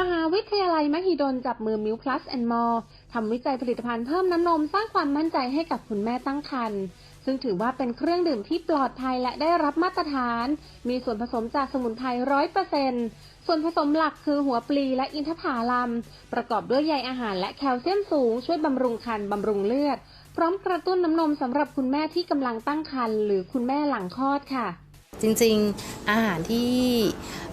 มหาวิทยาลัยมหิดลจับมือมิวพลัสแอนด์มอร์ทำวิจัยผลิตภัณฑ์เพิ่มน้ำนมสร้างความมั่นใจให้กับคุณแม่ตั้งครรภ์ซึ่งถือว่าเป็นเครื่องดื่มที่ปลอดภัยและได้รับมาตรฐาน มีส่วนผสมจากสมุนไพรร้อยเปอร์เซ็นต์ส่วนผสมหลักคือหัวปลีและอินทผลัม ประกอบด้วยใยอาหารและแคลเซียมสูง ช่วยบำรุงครรภ์บำรุงเลือด พร้อมกระตุ้นน้ำนมสำหรับคุณแม่ที่กำลังตั้งครรภ์หรือคุณแม่หลังคลอดค่ะ จริงๆ อาหารที่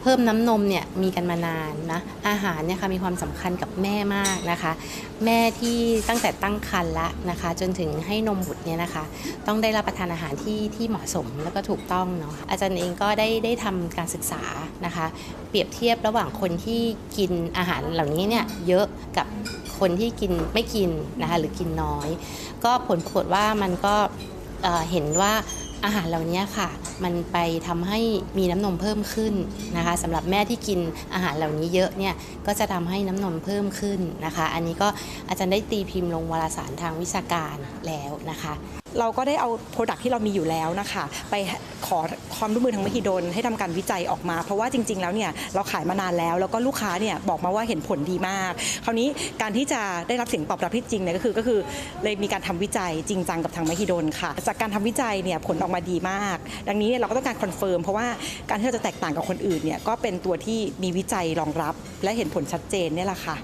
เพิ่มน้ำนมเนี่ยมีกันมานานนะอาหารเนี่ยค่ะมีความสำคัญกับแม่มากนะคะ แม่ที่ตั้งแต่ตั้งครรภ์ละนะคะ จนถึงให้นมบุตรเนี่ยนะคะ ต้องได้รับประทานอาหารที่ที่เหมาะสมแล้วก็ถูกต้องเนาะอาจารย์เองก็ได้ได้ทำการศึกษานะคะ เปรียบเทียบระหว่างคนที่กินอาหารเหล่านี้เนี่ยเยอะกับคนที่กินไม่กินนะคะหรือกินน้อย ก็ผลปรากฏว่ามันก็เอ่อเห็นว่า อาหารเหล่านี้ค่ะ มันไปทำให้มีน้ำนมเพิ่มขึ้นนะคะสำหรับแม่ที่กินอาหารเหล่านี้เยอะเนี่ยก็จะทำให้น้ำนมเพิ่มขึ้นนะคะ อันนี้ก็อาจารย์ได้ตีพิมพ์ลงวารสารทางวิชาการแล้วนะคะ เราก็ได้เอาโปรดักที่เรามีอยู่แล้วนะคะ ไปขอความร่วมมือทางมหิดลให้ทำการวิจัยออกมา เพราะว่าจริง ๆ แล้วเนี่ยเราขายมานานแล้ว แล้วก็ลูกค้าเนี่ยบอกมาว่าเห็นผลดีมาก คราวนี้การที่จะได้รับเสียงตอบรับที่จริงเนี่ยก็คือก็คือเลยมีการทำวิจัยจริงจังกับทางมหิดลค่ะ จากการทำวิจัยเนี่ยผลออกมาดีมาก ดังนี้เนี่ยเราก็ต้องการคอนเฟิร์มเพราะว่าการที่เราจะแตกต่างกับคนอื่นเนี่ยก็เป็นตัวที่มีวิจัยรองรับ และเห็นผลชัดเจนเนี่ยแหละค่ะ